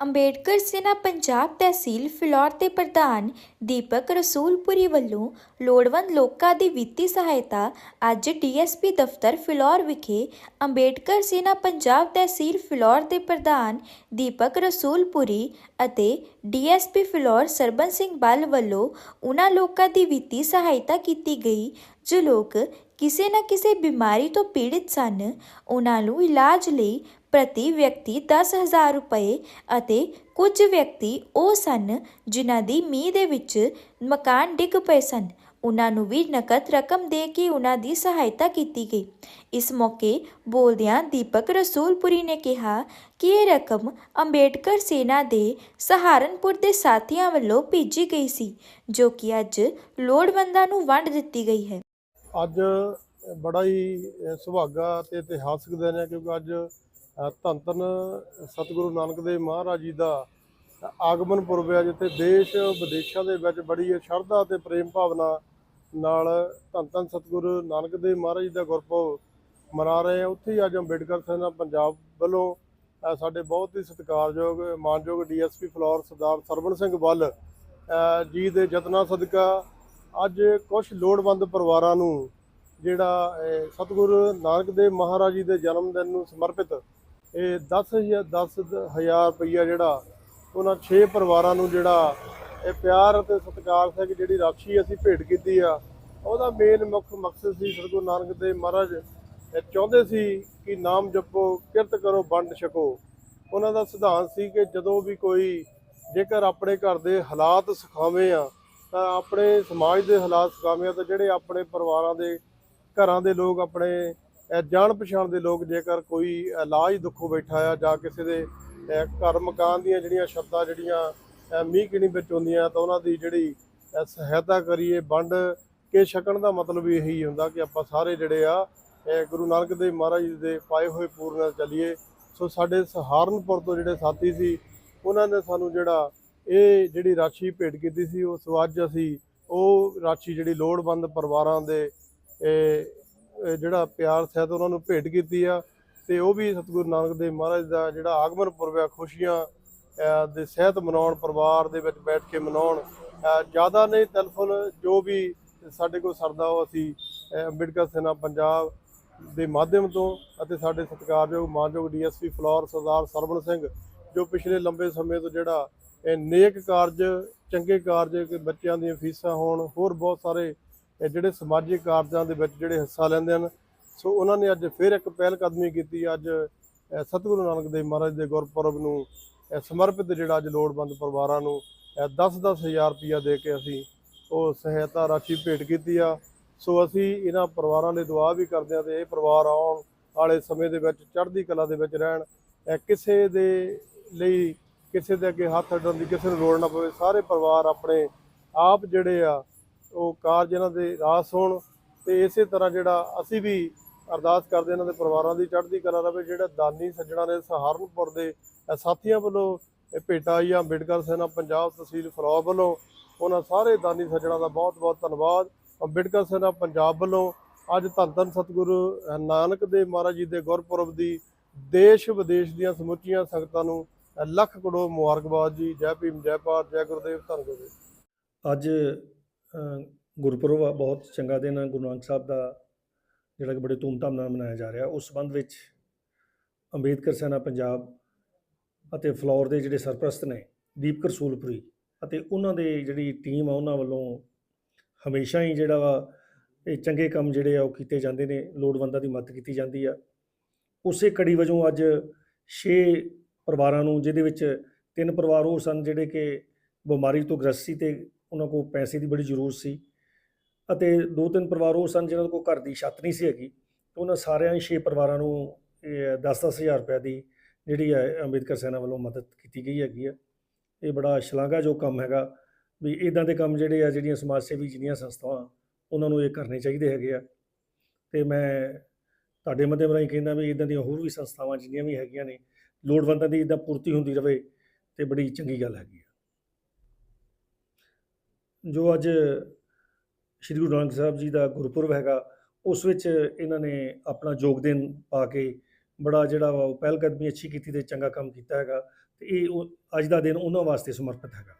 ਅੰਬੇਡਕਰ ਸੇਨਾ ਪੰਜਾਬ ਤਹਿਸੀਲ ਫਿਲੌਰ ਦੇ ਪ੍ਰਧਾਨ ਦੀਪਕ ਰਸੂਲਪੁਰੀ ਵੱਲੋਂ ਲੋੜਵੰਦ ਲੋਕਾਂ ਦੀ ਵਿੱਤੀ ਸਹਾਇਤਾ ਅੱਜ ਡੀਐਸਪੀ ਦਫ਼ਤਰ ਫਿਲੌਰ ਵਿਖੇ ਅੰਬੇਡਕਰ ਸੇਨਾ ਪੰਜਾਬ ਤਹਿਸੀਲ ਫਿਲੌਰ ਦੇ ਪ੍ਰਧਾਨ ਦੀਪਕ ਰਸੂਲਪੁਰੀ ਅਤੇ ਡੀਐਸਪੀ ਫਿਲੌਰ ਸਰਬਨ ਸਿੰਘ ਬੱਲ ਵੱਲੋਂ ਉਹਨਾਂ ਲੋਕਾਂ ਦੀ ਵਿੱਤੀ ਸਹਾਇਤਾ ਕੀਤੀ ਗਈ, ਜੋ ਲੋਕ ਕਿਸੇ ਨਾ ਕਿਸੇ ਬਿਮਾਰੀ ਤੋਂ ਪੀੜਿਤ ਸਨ। ਉਹਨਾਂ ਨੂੰ ਇਲਾਜ ਲਈ ਪ੍ਰਤੀ ਵਿਅਕਤੀ 10000 ਰੁਪਏ ਅਤੇ ਕੁਝ ਵਿਅਕਤੀ ਉਹ ਸਨ ਜਿਨ੍ਹਾਂ ਦੀ ਮੀਂਹ ਦੇ ਵਿੱਚ ਮਕਾਨ ਡਿੱਗ ਪਏ ਸਨ। ਉਹਨਾਂ ਨੂੰ ਵੀ ਨਕਦ ਰਕਮ ਦੇ ਕੇ ਉਹਨਾਂ ਦੀ ਸਹਾਇਤਾ ਕੀਤੀ ਗਈ। ਇਸ ਮੌਕੇ ਬੋਲਦਿਆਂ ਦੀਪਕ ਰਸੂਲਪੁਰੀ ਨੇ ਕਿਹਾ ਕਿ ਇਹ ਰਕਮ ਅੰਬੇਡਕਰ ਸੇਨਾ ਦੇ ਸਹਾਰਨਪੁਰ ਦੇ ਸਾਥੀਆਂ ਵੱਲੋਂ ਭੇਜੀ ਗਈ ਸੀ, ਜੋ ਕਿ ਅੱਜ ਲੋੜਵੰਦਾਂ ਨੂੰ ਵੰਡ ਦਿੱਤੀ ਗਈ ਹੈ। ਅੱਜ ਬੜਾ ਹੀ ਸੁਭਾਗਾ ਤੇ ਇਤਿਹਾਸਕ ਦਿਨ ਹੈ, ਕਿਉਂਕਿ ਅੱਜ ਧੰਨ ਧੰਨ ਸਤਿਗੁਰੂ ਨਾਨਕ ਦੇਵ ਮਹਾਰਾਜ ਜੀ ਦਾ ਆਗਮਨ ਪੁਰਬ ਹੈ, ਜਿੱਥੇ ਦੇਸ਼ ਵਿਦੇਸ਼ਾਂ ਦੇ ਵਿੱਚ ਬੜੀ ਸ਼ਰਧਾ ਤੇ ਪ੍ਰੇਮ ਭਾਵਨਾ ਨਾਲ ਧੰਨ ਧੰਨ ਸਤਿਗੁਰੂ ਨਾਨਕ ਦੇਵ ਮਹਾਰਾਜ ਜੀ ਦਾ ਗੁਰਪੁਰਬ ਮਨਾ ਰਹੇ ਆ ਉੱਥੇ ਹੀ ਅੱਜ ਅੰਬੇਡਕਰ ਸੈਨਾ ਪੰਜਾਬ ਵੱਲੋਂ ਸਾਡੇ ਬਹੁਤ ਹੀ ਸਤਿਕਾਰਯੋਗ, ਮਾਨਯੋਗ ਡੀਐਸਪੀ ਫਲੋਰ ਸਰਦਾਰ ਸਰਵਣ ਸਿੰਘ ਵੱਲ ਜੀ ਦੇ ਯਤਨਾਂ ਸਦਕਾ ਅੱਜ ਕੁਝ ਲੋੜਵੰਦ ਪਰਿਵਾਰਾਂ ਨੂੰ ਜਿਹੜਾ ਸਤਿਗੁਰੂ ਨਾਨਕ ਦੇਵ ਮਹਾਰਾਜ ਜੀ ਦੇ ਜਨਮ ਦਿਨ ਨੂੰ ਸਮਰਪਿਤ ਇਹ 10000 10000 ਰੁਪਈਆ ਜਿਹੜਾ ਉਹਨਾਂ 6 ਪਰਿਵਾਰਾਂ ਨੂੰ ਜਿਹੜਾ ਇਹ ਪਿਆਰ ਅਤੇ ਸਤਿਕਾਰ ਸਹਿਤ ਜਿਹੜੀ ਰਾਖੀ ਅਸੀਂ ਭੇਟ ਕੀਤੀ ਆ, ਉਹਦਾ ਮੇਨ ਮੁੱਖ ਮਕਸਦ ਸੀ ਸਤਿਗੁਰੂ ਨਾਨਕ ਦੇਵ ਮਹਾਰਾਜ ਇਹ ਚਾਹੁੰਦੇ ਸੀ ਕਿ ਨਾਮ ਜਪੋ, ਕਿਰਤ ਕਰੋ, ਵੰਡ ਛਕੋ। ਉਹਨਾਂ ਦਾ ਸਿਧਾਂਤ ਸੀ ਕਿ ਜਦੋਂ ਵੀ ਕੋਈ ਜੇਕਰ ਆਪਣੇ ਘਰ ਦੇ ਹਾਲਾਤ ਸੁਖਾਵੇਂ ਆ, ਤਾਂ ਆਪਣੇ ਸਮਾਜ ਦੇ ਹਾਲਾਤ ਸਿਖਾਵੇਂ ਆ, ਤਾਂ ਜਿਹੜੇ ਆਪਣੇ ਪਰਿਵਾਰਾਂ ਦੇ ਘਰਾਂ ਦੇ ਲੋਕ ਆਪਣੇ ਜਾਣ ਪਛਾਣ ਦੇ ਲੋਕ ਜੇਕਰ ਕੋਈ ਇਲਾਜ ਦੁੱਖੋਂ ਬੈਠਾ ਆ ਜਾਂ ਕਿਸੇ ਦੇ ਘਰ ਮਕਾਨ ਦੀਆਂ ਜਿਹੜੀਆਂ ਸ਼ਬਦਾਂ ਜਿਹੜੀਆਂ ਮੀਂਹ ਕਿਣੀ ਵਿੱਚ ਹੁੰਦੀਆਂ ਤਾਂ ਉਹਨਾਂ ਦੀ ਜਿਹੜੀ ਸਹਾਇਤਾ ਕਰੀਏ, ਵੰਡ ਕੇ ਛਕਣ ਦਾ ਮਤਲਬ ਇਹੀ ਹੁੰਦਾ ਕਿ ਆਪਾਂ ਸਾਰੇ ਜਿਹੜੇ ਆ ਗੁਰੂ ਨਾਨਕ ਦੇਵ ਮਹਾਰਾਜ ਜੀ ਦੇ ਪਾਏ ਹੋਏ ਪੂਰਨ ਚੱਲੀਏ। ਸੋ ਸਾਡੇ ਸਹਾਰਨਪੁਰ ਤੋਂ ਜਿਹੜੇ ਸਾਥੀ ਸੀ, ਉਹਨਾਂ ਨੇ ਸਾਨੂੰ ਜਿਹੜਾ ਇਹ ਜਿਹੜੀ ਰਾਸ਼ੀ ਭੇਟ ਕੀਤੀ ਸੀ ਉਸ ਅੱਜ ਅਸੀਂ, ਉਹ ਰਾਸ਼ੀ ਜਿਹੜੀ ਲੋੜਵੰਦ ਪਰਿਵਾਰਾਂ ਦੇ ਜਿਹੜਾ ਪਿਆਰ ਸਹਿਤ ਉਹਨਾਂ ਨੂੰ ਭੇਟ ਕੀਤੀ ਆ, ਤੇ ਉਹ ਵੀ ਸਤਿਗੁਰੂ ਨਾਨਕ ਦੇਵ ਮਹਾਰਾਜ ਦਾ ਜਿਹੜਾ ਆਗਮਨ ਪੁਰਬ ਆ, ਖੁਸ਼ੀਆਂ ਦੇ ਸਹਿਤ ਮਨਾਉਣ, ਪਰਿਵਾਰ ਦੇ ਵਿੱਚ ਬੈਠ ਕੇ ਮਨਾਉਣ ਜ਼ਿਆਦਾ ਨਹੀਂ ਟੈਲੀਫੋਨ ਜੋ ਵੀ ਸਾਡੇ ਕੋਲ ਸਰਦਾ ਉਹ ਅਸੀਂ ਅੰਬੇਡਕਰ ਸੈਨਾ ਪੰਜਾਬ ਦੇ ਮਾਧਿਅਮ ਤੋਂ ਅਤੇ ਸਾਡੇ ਸਤਿਕਾਰਯੋਗ, ਮਾਨਯੋਗ ਡੀਐਸਪੀ ਫਲੋਰ ਸਰਦਾਰ ਸਰਵਣ ਸਿੰਘ, ਜੋ ਪਿਛਲੇ ਲੰਬੇ ਸਮੇਂ ਤੋਂ ਜਿਹੜਾ ਇਹ ਨੇਕ ਕਾਰਜ, ਚੰਗੇ ਕਾਰਜ ਕਿ ਬੱਚਿਆਂ ਦੀਆਂ ਫੀਸਾਂ ਹੋਣ, ਹੋਰ ਬਹੁਤ ਸਾਰੇ ਜਿਹੜੇ ਸਮਾਜਿਕ ਕਾਰਜਾਂ ਦੇ ਵਿੱਚ ਜਿਹੜੇ ਹਿੱਸਾ ਲੈਂਦੇ ਹਨ ਸੋ ਉਹਨਾਂ ਨੇ ਅੱਜ ਫਿਰ ਇੱਕ ਪਹਿਲ ਕਦਮੀ ਕੀਤੀ। ਅੱਜ ਸਤਿਗੁਰੂ ਨਾਨਕ ਦੇਵ ਮਹਾਰਾਜ ਦੇ ਗੁਰਪੁਰਬ ਨੂੰ ਅਹ, ਸਮਰਪਿਤ ਜਿਹੜਾ ਅੱਜ ਲੋੜਵੰਦ ਪਰਿਵਾਰਾਂ ਨੂੰ 10-10 ਹਜ਼ਾਰ ਰੁਪਇਆ ਦੇ ਕੇ ਅਸੀਂ ਉਹ ਸਹਾਇਤਾ ਰਾਸ਼ੀ ਭੇਟ ਕੀਤੀ ਆ। ਸੋ ਅਸੀਂ ਇਹਨਾਂ ਪਰਿਵਾਰਾਂ ਲਈ ਦੁਆ ਵੀ ਕਰਦੇ ਹਾਂ ਤੇ ਇਹ ਪਰਿਵਾਰ ਆਉਣ ਵਾਲੇ ਸਮੇਂ ਦੇ ਵਿੱਚ ਚੜ੍ਹਦੀ ਕਲਾ ਦੇ ਵਿੱਚ ਰਹਿਣ ਅਹ, ਕਿਸੇ ਦੇ ਲਈ ਕਿਸੇ ਦੇ ਅੱਗੇ ਹੱਥ ਅੱਡਣ ਦੀ ਕਿਸੇ ਨੂੰ ਲੋੜ ਨਾ ਪਵੇ। ਸਾਰੇ ਪਰਿਵਾਰ ਆਪਣੇ ਆਪ ਜਿਹੜੇ ਆ ਉਹ ਕਾਰਜ ਇਹਨਾਂ ਦੇ ਰਾਸ ਹੋਣ ਤੇ ਇਸੇ ਤਰ੍ਹਾਂ ਜਿਹੜਾ ਅਸੀਂ ਵੀ ਅਰਦਾਸ ਕਰਦੇ ਇਹਨਾਂ ਦੇ ਪਰਿਵਾਰਾਂ ਦੀ, ਚੜ੍ਹਦੀ ਕਲਾ ਰਵੇ, ਜਿਹੜਾ ਦਾਨੀ ਸੱਜਣਾ ਨੇ ਸਹਾਰਨਪੁਰ ਦੇ ਸਾਥੀਆਂ ਵੱਲੋਂ ਇਹ ਭੇਟਾ ਆਈ ਆ, ਅੰਬੇਡਕਰ ਸੈਨਾ, ਪੰਜਾਬ ਤਹਿਸੀਲ ਫਲੌਰ ਵੱਲੋਂ, ਉਹਨਾਂ ਸਾਰੇ ਦਾਨੀ ਸੱਜਣਾ ਦਾ ਬਹੁਤ ਬਹੁਤ ਧੰਨਵਾਦ। ਅੰਬੇਡਕਰ ਸੈਨਾ ਪੰਜਾਬ ਵੱਲੋਂ ਅੱਜ ਧੰਨ ਧੰਨ ਸਤਿਗੁਰੂ ਨਾਨਕ ਦੇਵ ਮਹਾਰਾਜ ਜੀ ਦੇ ਗੁਰਪੁਰਬ ਦੀ ਦੇਸ਼ ਵਿਦੇਸ਼ ਦੀਆਂ ਸਮੁੱਚੀਆਂ ਸੰਗਤਾਂ ਨੂੰ ਲੱਖ ਕਰੋੜ ਮੁਬਾਰਕਬਾਦ ਜੀ। ਜੈ ਭੀਮ, ਜੈ ਭਾਰਤ, ਜੈ ਗੁਰਦੇਵ, ਧੰਨ ਗੁਰਦੇਵ ਅੱਜ ਗੁਰਪੁਰਬ ਆ, ਬਹੁਤ ਚੰਗਾ ਦਿਨ ਆ। ਗੁਰੂ ਨਾਨਕ ਸਾਹਿਬ ਦਾ ਜਿਹੜਾ ਕਿ ਬੜੇ ਧੂਮਧਾਮ ਨਾਲ ਮਨਾਇਆ ਜਾ ਰਿਹਾ। ਉਸ ਸੰਬੰਧ ਵਿੱਚ ਅੰਬੇਦਕਰ ਸੈਨਾ ਪੰਜਾਬ ਅਤੇ ਫਲੋਰ ਦੇ ਜਿਹੜੇ ਸਰਪ੍ਰਸਤ ਨੇ, ਦੀਪਕਰ ਸੂਲਪੁਰੀ ਅਤੇ ਉਹਨਾਂ ਦੇ ਜਿਹੜੀ ਟੀਮ ਆ, ਉਹਨਾਂ ਵੱਲੋਂ ਹਮੇਸ਼ਾ ਹੀ ਜਿਹੜਾ ਵਾ, ਇਹ ਚੰਗੇ ਕੰਮ ਜਿਹੜੇ ਆ, ਉਹ ਕੀਤੇ ਜਾਂਦੇ ਨੇ। ਲੋੜਵੰਦਾਂ ਦੀ ਮਦਦ ਕੀਤੀ ਜਾਂਦੀ ਆ। ਉਸੇ ਕੜੀ ਵਜੋਂ ਅੱਜ 6 ਪਰਿਵਾਰਾਂ ਨੂੰ, ਜਿਹਦੇ ਵਿੱਚ ਤਿੰਨ ਪਰਿਵਾਰ ਉਹ ਸਨ, ਜਿਹੜੇ ਕਿ ਬਿਮਾਰੀ ਤੋਂ ਗ੍ਰਸਤ ਸੀ ਤੇ ਉਹਨਾਂ ਕੋਲ ਪੈਸੇ ਦੀ ਬੜੀ ਜ਼ਰੂਰਤ ਸੀ ਅਤੇ ਦੋ ਤਿੰਨ ਪਰਿਵਾਰ ਉਹ ਸਨ ਜਿਨ੍ਹਾਂ ਕੋਲ ਘਰ ਦੀ ਛੱਤ ਨਹੀਂ ਸੀ ਹੈਗੀ ਉਹਨਾਂ ਸਾਰਿਆਂ ਹੀ ਛੇ ਪਰਿਵਾਰਾਂ ਨੂੰ 10-10 ਹਜ਼ਾਰ ਰੁਪਏ ਦੀ ਜਿਹੜੀ ਹੈ ਅੰਬੇਦਕਰ ਸੈਨਾ ਵੱਲੋਂ ਮਦਦ ਕੀਤੀ ਗਈ ਹੈਗੀ ਆ ਇਹ ਬੜਾ ਸ਼ਲਾਘਾਯੋਗ ਕੰਮ ਹੈਗਾ ਵੀ ਇਦਾਂ ਦੇ ਕੰਮ ਜਿਹੜੇ ਆ ਜਿਹੜੀਆਂ ਸਮਾਜ ਸੇਵੀ ਜਿੰਨੀਆਂ ਸੰਸਥਾਵਾਂ, ਉਹਨਾਂ ਨੂੰ ਇਹ ਕਰਨੇ ਚਾਹੀਦੇ ਹੈਗੇ ਆ। ਤੇ ਮੈਂ ਤੁਹਾਡੇ ਮਾਧਿਅਮ ਰਾਹੀਂ ਕਹਿੰਦਾ ਵੀ ਇਦਾਂ ਦੀਆਂ ਹੋਰ ਵੀ ਸੰਸਥਾਵਾਂ ਜਿੰਨੀਆਂ ਵੀ ਹੈਗੀਆਂ ਨੇ, ਲੋੜਵੰਦਾਂ ਦੀ ਇਦਾਂ ਪੂਰਤੀ ਹੁੰਦੀ ਰਵੇ, ਤੇ ਬੜੀ ਚੰਗੀ ਗੱਲ ਹੈਗੀ ਆ। ਜੋ ਅੱਜ ਸ਼੍ਰੀ ਗੁਰੂ ਨਾਨਕ ਸਾਹਿਬ ਜੀ ਦਾ ਗੁਰਪੁਰਬ ਹੈਗਾ, ਉਸ ਵਿੱਚ ਇਹਨਾਂ ਨੇ ਆਪਣਾ ਯੋਗਦਾਨ ਪਾ ਕੇ ਬੜਾ ਜਿਹੜਾ ਵਾ ਉਹ ਪਹਿਲਕਦਮੀ ਅੱਛੀ ਕੀਤੀ ਤੇ ਚੰਗਾ ਕੰਮ ਕੀਤਾ ਹੈਗਾ ਤੇ ਇਹ ਉਹ- ਅੱਜ ਦਾ ਦਿਨ ਉਹਨਾਂ ਵਾਸਤੇ ਸਮਰਪਿਤ ਹੈਗਾ।